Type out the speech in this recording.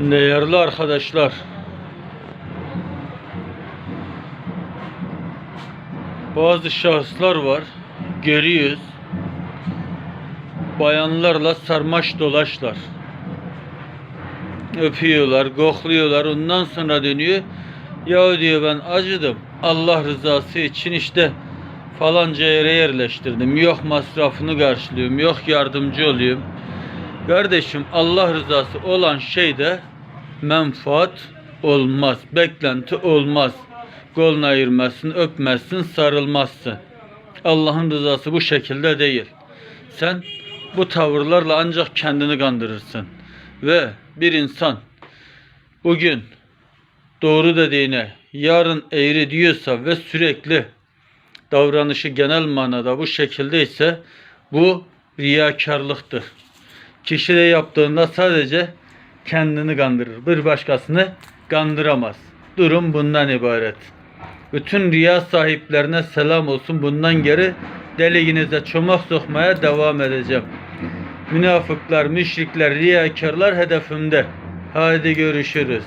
Değerli arkadaşlar. Bazı şahıslar var. Görüyoruz. Bayanlarla sarmaş dolaşlar. Öpüyorlar, kokluyorlar. Ondan sonra dönüyor. Ya diyor ben acıdım. Allah rızası için işte falanca yere yerleştirdim. Yok masrafını karşılıyorum. Yok yardımcı oluyorum. Kardeşim Allah rızası olan şeyde menfaat olmaz. Beklenti olmaz. Kolunu ayırmazsın, öpmezsin, sarılmazsın. Allah'ın rızası bu şekilde değil. Sen bu tavırlarla ancak kendini kandırırsın. Ve bir insan bugün doğru dediğine yarın eğri diyorsa ve sürekli davranışı genel manada bu şekilde ise bu riyakarlıktır. Kişi de yaptığında sadece kendini kandırır. Bir başkasını kandıramaz. Durum bundan ibaret. Bütün riya sahiplerine selam olsun. Bundan geri deliğinize çomak sokmaya devam edeceğim. Münafıklar, müşrikler, riyakarlar hedefimde. Haydi görüşürüz.